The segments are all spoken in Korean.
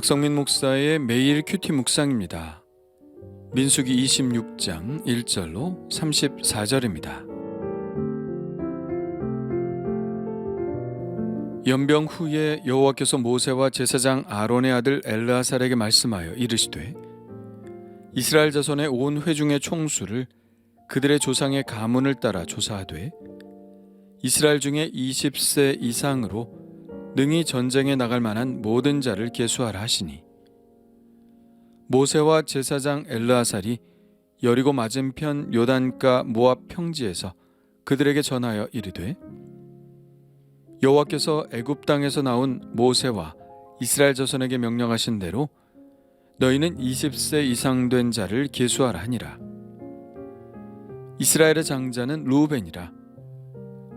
박성민 목사의 매일 큐티 묵상입니다. 민수기 26장 1절로 34절입니다. 연병 후에 여호와께서 모세와 제사장 아론의 아들 엘르아살에게 말씀하여 이르시되 이스라엘 자손의 온 회중의 총수를 그들의 조상의 가문을 따라 조사하되 이스라엘 중에 20세 이상으로 능히 전쟁에 나갈 만한 모든 자를 계수하라 하시니. 모세와 제사장 엘르아살이 여리고 맞은편 요단가 모압 평지에서 그들에게 전하여 이르되 여호와께서 애굽 땅에서 나온 모세와 이스라엘 자손에게 명령하신 대로 너희는 20세 이상 된 자를 계수하라 하니라. 이스라엘의 장자는 루벤이라.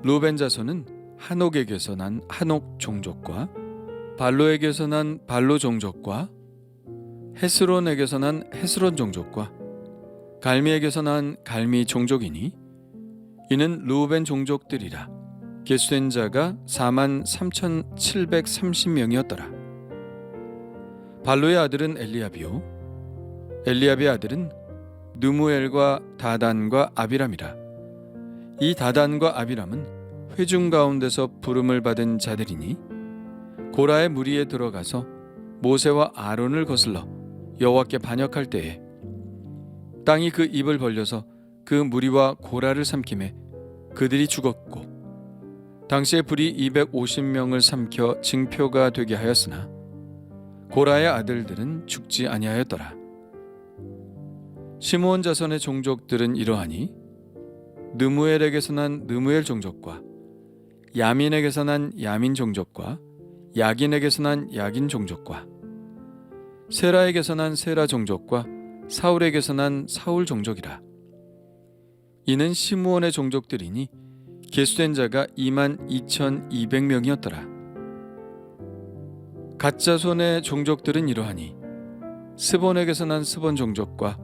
루벤 자손은 한옥에게서 난 한옥 종족과 발로에게서 난 발로 종족과 헤스론에게서 난 헤스론 종족과 갈미에게서 난 갈미 종족이니 이는 루벤 종족들이라. 계수된 자가 4만 3,730명이었더라. 발로의 아들은 엘리압이요. 엘리압의 아들은 느무엘과 다단과 아비람이라. 이 다단과 아비람은 회중 가운데서 부름을 받은 자들이니? 고라의 무리에 들어가서 모세와 아론을 거슬러 여호와께 반역할 때에 땅이 그 입을 벌려서 그 무리와 고라를 삼킴에 그들이 죽었고 당시에 불이 250명을 삼켜 증표가 되게 하였으나 고라의 아들들은 죽지 아니하였더라. 시므온 자손의 종족들은 이러하니 느무엘에게서 난 느무엘 종족과 야민에게서 난 야민 종족과 야긴에게서 난 야긴 종족과 세라에게서 난 세라 종족과 사울에게서 난 사울 종족이라. 이는 시므온의 종족들이니 계수된 자가 2만 2,200명이었더라. 가짜 손의 종족들은 이러하니 스본에게서 난 스본 종족과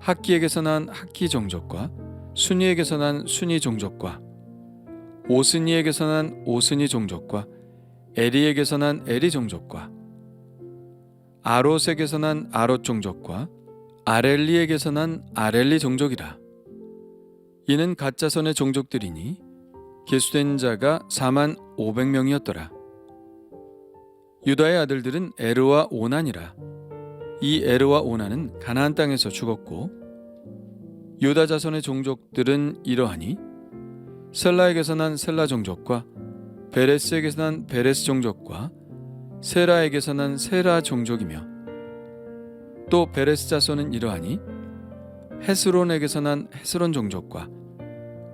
학기에게서 난 학기 종족과 순이에게서 난 순이 종족과 오스니에게서 난 오스니 종족과 에리에게서 난 에리 종족과 아롯에게서 난 아롯 종족과 아렐리에게서 난 아렐리 종족이라. 이는 가짜 선의 종족들이니 계수된 자가 4만 500명이었더라. 유다의 아들들은 에르와 오난이라. 이 에르와 오난은 가나안 땅에서 죽었고 유다 자손의 종족들은 이러하니 셀라에게서 난 셀라 종족과 베레스에게서 난 베레스 종족과 세라에게서 난 세라 종족이며 또 베레스 자손은 이러하니 헤스론에게서 난 헤스론 종족과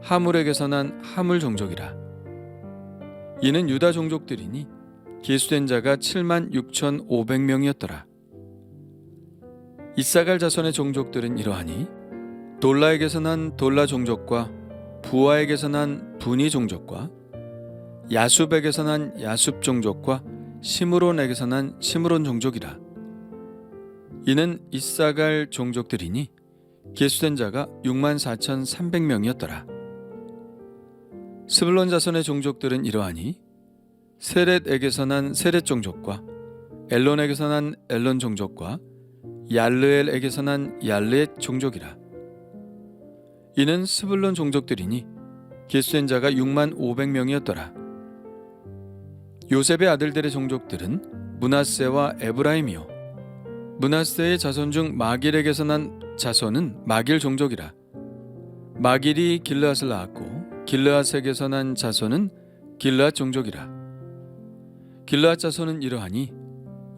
하물에게서 난 하물 종족이라. 이는 유다 종족들이니 계수된 자가 7만 6,500명이었더라. 이사갈 자손의 종족들은 이러하니 돌라에게서 난 돌라 종족과 부하에게서 난 분이 종족과 야숲에게서 난 야숲 종족과 시므론에게서 난 시므론 종족이라. 이는 이사갈 종족들이니 계수된 자가 6만 4,300명이었더라. 스불론 자손의 종족들은 이러하니 세렛에게서 난 세렛 종족과 엘론에게서 난 엘론 종족과 얄르엘에게서 난 얄르엣 종족이라 이는 스불론 종족들이니 계수된 자가 6만 500명이었더라. 요셉의 아들들의 종족들은 문하세와 에브라임이요. 문하세의 자손 중 마길에게서 난 자손은 마길 종족이라. 마길이 길르앗을 낳았고 길르앗에게서 난 자손은 길르앗 종족이라. 길르앗 자손은 이러하니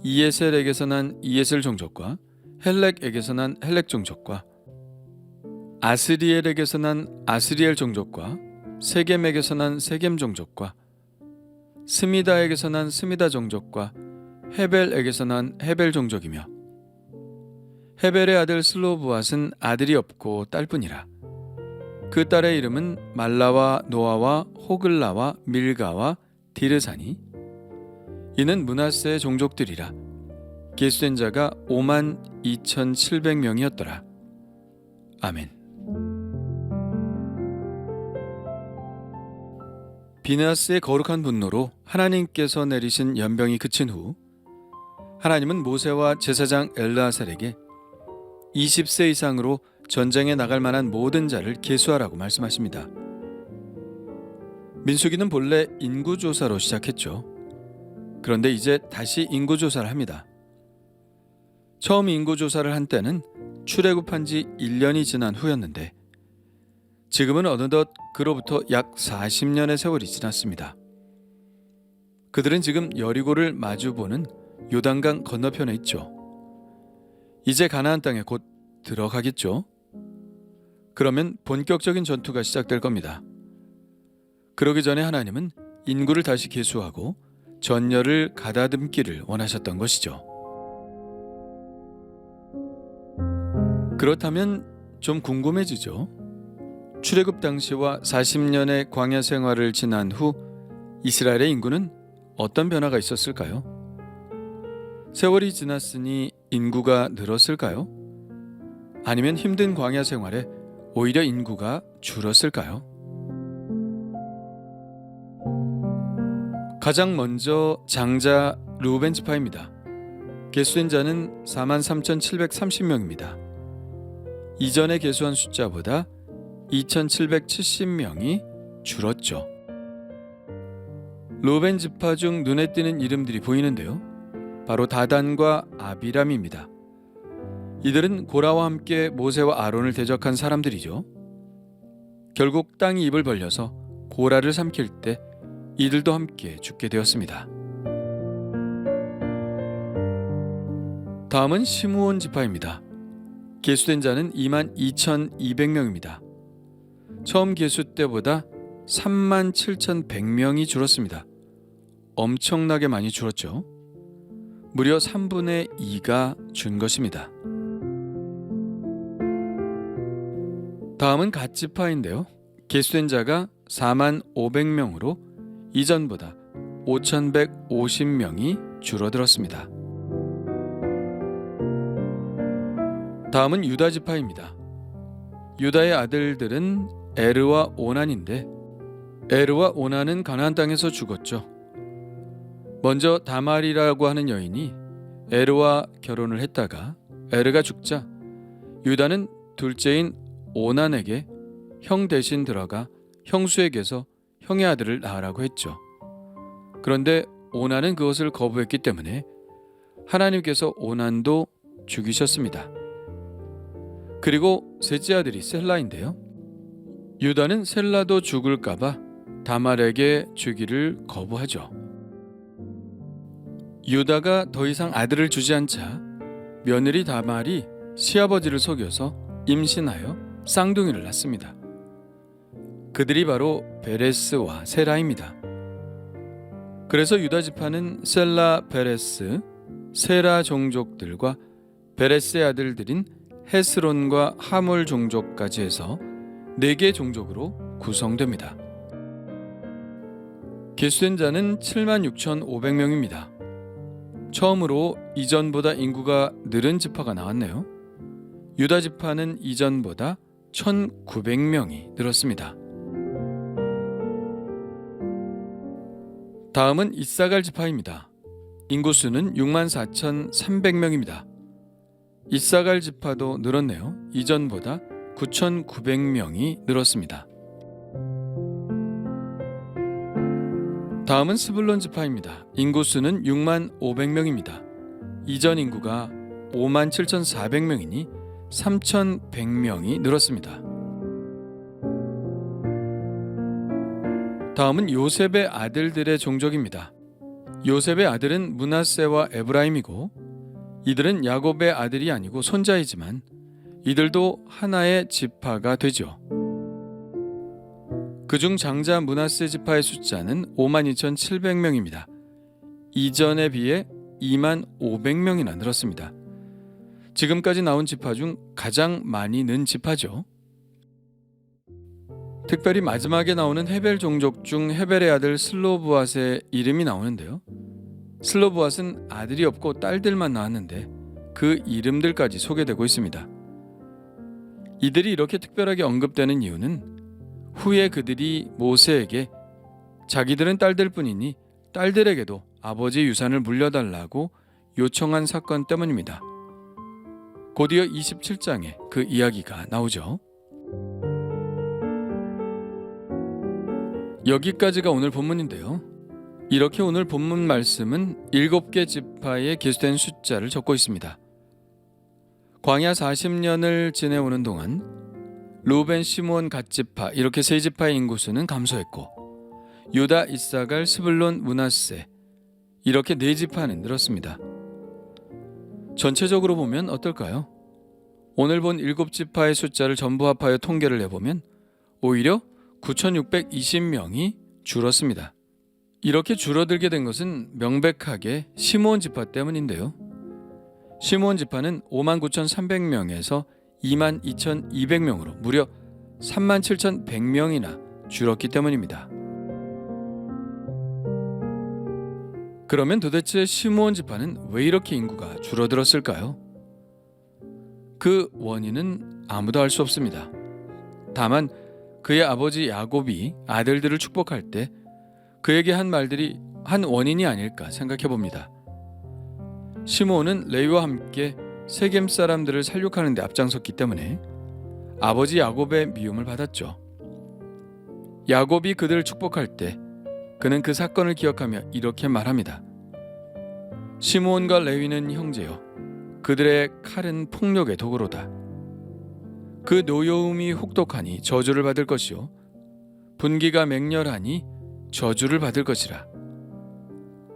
이에셀에게서 난 이에셀 종족과 헬렉에게서 난 헬렉 종족과 아스리엘에게서 난 아스리엘 종족과 세겜에게서 난 세겜 종족과 스미다에게서 난 스미다 종족과 헤벨에게서 난 헤벨 종족이며 헤벨의 아들 슬로브앗은 아들이 없고 딸뿐이라. 그 딸의 이름은 말라와 노아와 호글라와 밀가와 디르사니 이는 문하세의 종족들이라. 계수된 자가 5만 2,700명이었더라. 아멘 비나스의 거룩한 분노로 하나님께서 내리신 연병이 그친 후 하나님은 모세와 제사장 엘르아살에게 20세 이상으로 전쟁에 나갈 만한 모든 자를 계수하라고 말씀하십니다. 민수기는 본래 인구 조사로 시작했죠. 그런데 이제 다시 인구 조사를 합니다. 처음 인구 조사를 한 때는 출애굽한 지 1년이 지난 후였는데 지금은 어느덧 그로부터 약 40년의 세월이 지났습니다. 그들은 지금 여리고를 마주보는 요단강 건너편에 있죠. 이제 가나안 땅에 곧 들어가겠죠. 그러면 본격적인 전투가 시작될 겁니다. 그러기 전에 하나님은 인구를 다시 계수하고 전열을 가다듬기를 원하셨던 것이죠. 그렇다면 좀 궁금해지죠. 출애굽 당시와 40년의 광야 생활을 지난 후 이스라엘의 인구는 어떤 변화가 있었을까요? 세월이 지났으니 인구가 늘었을까요? 아니면 힘든 광야 생활에 오히려 인구가 줄었을까요? 가장 먼저 장자 루벤 지파입니다. 개수된 자는 43,730명입니다. 이전에 개수한 숫자보다 2,770명이 줄었죠. 루벤 지파 중 눈에 띄는 이름들이 보이는데요. 바로 다단과 아비람입니다. 이들은 고라와 함께 모세와 아론을 대적한 사람들이죠. 결국 땅이 입을 벌려서 고라를 삼킬 때 이들도 함께 죽게 되었습니다. 다음은 시므온 지파입니다. 계수된 자는 2만 2,200명입니다. 처음 계수 때보다 3만 7,100명이 줄었습니다. 엄청나게 많이 줄었죠. 무려 3분의 2가 준 것입니다. 다음은 갓지파인데요. 계수된 자가 4만 500명으로 이전보다 5,150명이 줄어들었습니다. 다음은 유다 지파입니다. 유다의 아들들은 에르와 오난인데 에르와 오난은 가나안 땅에서 죽었죠. 먼저 다말이라고 하는 여인이 에르와 결혼을 했다가 에르가 죽자 유다는 둘째인 오난에게 형 대신 들어가 형수에게서 형의 아들을 낳으라고 했죠. 그런데 오난은 그것을 거부했기 때문에 하나님께서 오난도 죽이셨습니다. 그리고 셋째 아들이 셀라인데요. 유다는 셀라도 죽을까봐 다말에게 주기를 거부하죠. 유다가 더 이상 아들을 주지 않자 며느리 다말이 시아버지를 속여서 임신하여 쌍둥이를 낳습니다. 그들이 바로 베레스와 세라입니다. 그래서 유다 지파는 셀라 베레스, 세라 종족들과 베레스의 아들들인 헤스론과 하몰 종족까지 해서 네개 종족으로 구성됩니다. 개수된 자는 7만 6,500명입니다. 처음으로 이전보다 인구가 늘은 지파가 나왔네요. 유다 지파는 이전보다 1,900명이 늘었습니다. 다음은 이사갈 지파입니다. 인구수는 6만 4,300명입니다. 이사갈 지파도 늘었네요. 이전보다 9,900명이 늘었습니다. 다음은 스불론 지파입니다. 인구수는 6만 500명입니다. 이전 인구가 5만 7,400명이니 3,100명이 늘었습니다. 다음은 요셉의 아들들의 종족입니다. 요셉의 아들은 문하세와 에브라임이고 이들은 야곱의 아들이 아니고 손자이지만 이들도 하나의 지파가 되죠. 그중 장자 문하세 지파의 숫자는 52,700명입니다. 이전에 비해 2만 500명이나 늘었습니다. 지금까지 나온 지파 중 가장 많이 는 지파죠. 특별히 마지막에 나오는 헤벨 종족 중 헤벨의 아들 슬로브앗의 이름이 나오는데요. 슬로브앗은 아들이 없고 딸들만 낳았는데 그 이름들까지 소개되고 있습니다. 이들이 이렇게 특별하게 언급되는 이유는 후에 그들이 모세에게 자기들은 딸들 뿐이니 딸들에게도 아버지 유산을 물려달라고 요청한 사건 때문입니다. 곧이어 27장에 그 이야기가 나오죠. 여기까지가 오늘 본문인데요. 이렇게 오늘 본문 말씀은 일곱 개 지파에 기수된 숫자를 적고 있습니다. 광야 40년을 지내오는 동안 루벤, 시므온, 갓지파 이렇게 세 지파의 인구수는 감소했고 유다, 이사갈, 스불론, 문하세 이렇게 네 지파는 늘었습니다. 전체적으로 보면 어떨까요? 오늘 본 일곱 지파의 숫자를 전부 합하여 통계를 내보면 오히려 9,620명이 줄었습니다. 이렇게 줄어들게 된 것은 명백하게 시므온 지파 때문인데요. 시므온 지파는 59,300명에서 22,200명으로 무려 37,100명이나 줄었기 때문입니다. 그러면 도대체 시므온 지파는 왜 이렇게 인구가 줄어들었을까요? 그 원인은 아무도 알 수 없습니다. 다만 그의 아버지 야곱이 아들들을 축복할 때 그에게 한 말들이 한 원인이 아닐까 생각해 봅니다. 시므온은 레위와 함께 세겜 사람들을 살육하는 데 앞장섰기 때문에 아버지 야곱의 미움을 받았죠. 야곱이 그들을 축복할 때 그는 그 사건을 기억하며 이렇게 말합니다. 시므온과 레위는 형제요. 그들의 칼은 폭력의 도구로다. 그 노여움이 혹독하니 저주를 받을 것이요. 분기가 맹렬하니 저주를 받을 것이라.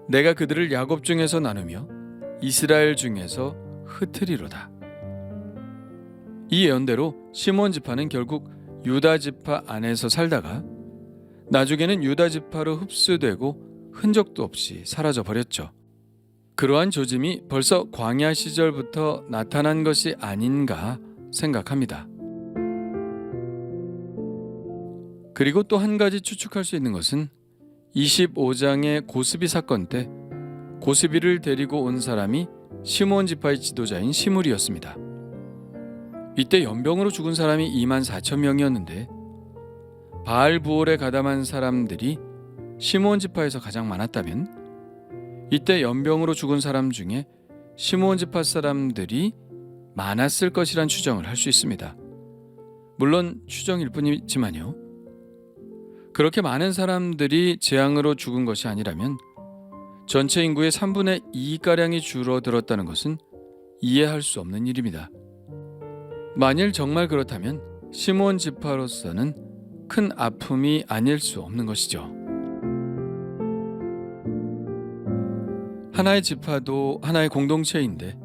내가 그들을 야곱 중에서 나누며 이스라엘 중에서 흩으리로다. 이 예언대로 시몬 지파는 결국 유다 지파 안에서 살다가 나중에는 유다 지파로 흡수되고 흔적도 없이 사라져 버렸죠. 그러한 조짐이 벌써 광야 시절부터 나타난 것이 아닌가 생각합니다. 그리고 또 한 가지 추측할 수 있는 것은 25장의 고스비 사건 때 고스비를 데리고 온 사람이 시몬 지파의 지도자인 시물이었습니다. 이때 연병으로 죽은 사람이 2만 4천 명이었는데 바알 부올에 가담한 사람들이 시몬 지파에서 가장 많았다면 이때 연병으로 죽은 사람 중에 시몬 지파 사람들이 많았을 것이란 추정을 할 수 있습니다. 물론 추정일 뿐이지만요. 그렇게 많은 사람들이 재앙으로 죽은 것이 아니라면 전체 인구의 3분의 2가량이 줄어들었다는 것은 이해할 수 없는 일입니다. 만일 정말 그렇다면 시몬 지파로서는 큰 아픔이 아닐 수 없는 것이죠. 하나의 지파도 하나의 공동체인데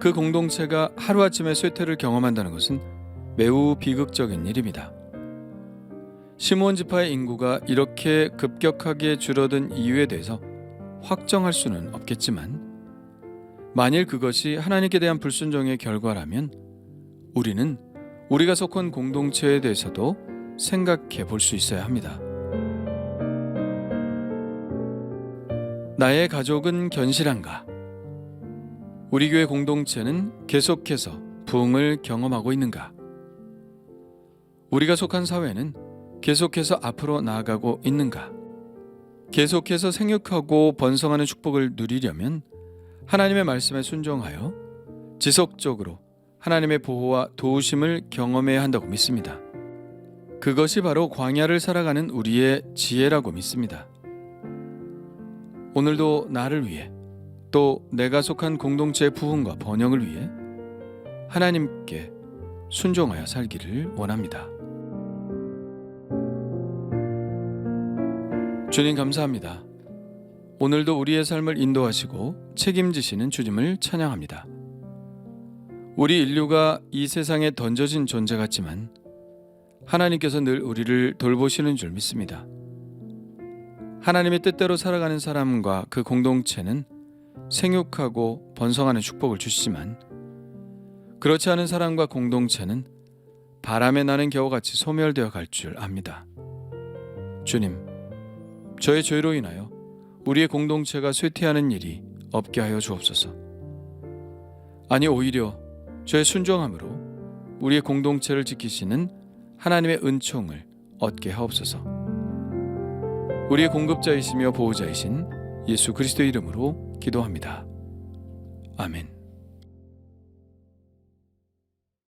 그 공동체가 하루아침에 쇠퇴를 경험한다는 것은 매우 비극적인 일입니다. 시몬 지파의 인구가 이렇게 급격하게 줄어든 이유에 대해서 확정할 수는 없겠지만 만일 그것이 하나님께 대한 불순종의 결과라면 우리는 우리가 속한 공동체에 대해서도 생각해 볼 수 있어야 합니다. 나의 가족은 견실한가? 우리 교회 공동체는 계속해서 부흥을 경험하고 있는가? 우리가 속한 사회는 계속해서 앞으로 나아가고 있는가? 계속해서 생육하고 번성하는 축복을 누리려면 하나님의 말씀에 순종하여 지속적으로 하나님의 보호와 도우심을 경험해야 한다고 믿습니다. 그것이 바로 광야를 살아가는 우리의 지혜라고 믿습니다. 오늘도 나를 위해 또 내가 속한 공동체의 부흥과 번영을 위해 하나님께 순종하여 살기를 원합니다. 주님 감사합니다. 오늘도 우리의 삶을 인도하시고 책임지시는 주님을 찬양합니다. 우리 인류가 이 세상에 던져진 존재 같지만 하나님께서 늘 우리를 돌보시는 줄 믿습니다. 하나님의 뜻대로 살아가는 사람과 그 공동체는 생육하고 번성하는 축복을 주시지만 그렇지 않은 사람과 공동체는 바람에 나는 겨우같이 소멸되어 갈 줄 압니다. 주님, 저의 죄로 인하여 우리의 공동체가 쇠퇴하는 일이 없게 하여 주옵소서. 아니 오히려 저의 순종함으로 우리의 공동체를 지키시는 하나님의 은총을 얻게 하옵소서. 우리의 공급자이시며 보호자이신 예수 그리스도 이름으로 기도합니다. 아멘.